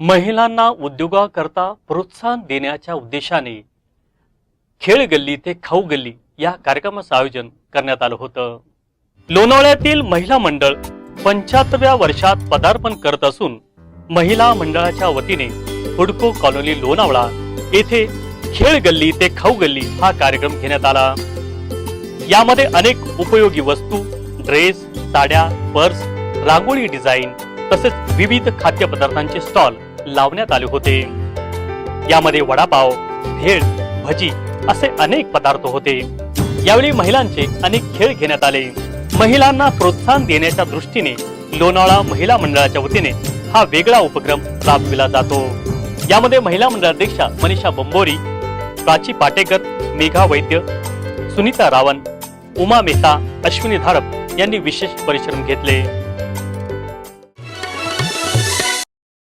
महिलांना उद्योगाकरता प्रोत्साहन देण्याच्या उद्देशाने खेळ गल्ली ते खाऊ गल्ली या कार्यक्रमाचं आयोजन करण्यात आलं होतं. लोणावळ्यातील महिला मंडळ पंच्याहत्तरव्या वर्षात पदार्पण करत असून महिला मंडळाच्या वतीने हुडको कॉलनी लोणावळा येथे खेळ गल्ली ते खाऊ गल्ली हा कार्यक्रम घेण्यात आला. यामध्ये अनेक उपयोगी वस्तू ड्रेस साड्या पर्स रांगोळी डिझाईन तसेच विविध खाद्यपदार्थांचे स्टॉल लावण्यात आले होते. यामध्ये वडापाव भेळ भजी असे अनेक पदार्थ होते. यावेळी महिलांचे अनेक खेळ घेण्यात आले. महिलांना प्रोत्साहन देण्याच्या दृष्टीने लोणावळा महिला मंडळाच्या वतीने हा वेगळा उपक्रम राबविला जातो. यामध्ये महिला मंडळाध्यक्षा मनीषा बंबोरी प्राची पाटेकर मेघा वैद्य सुनीता रावण उमा मेहता अश्विनी धारप यांनी विशेष परिश्रम घेतले.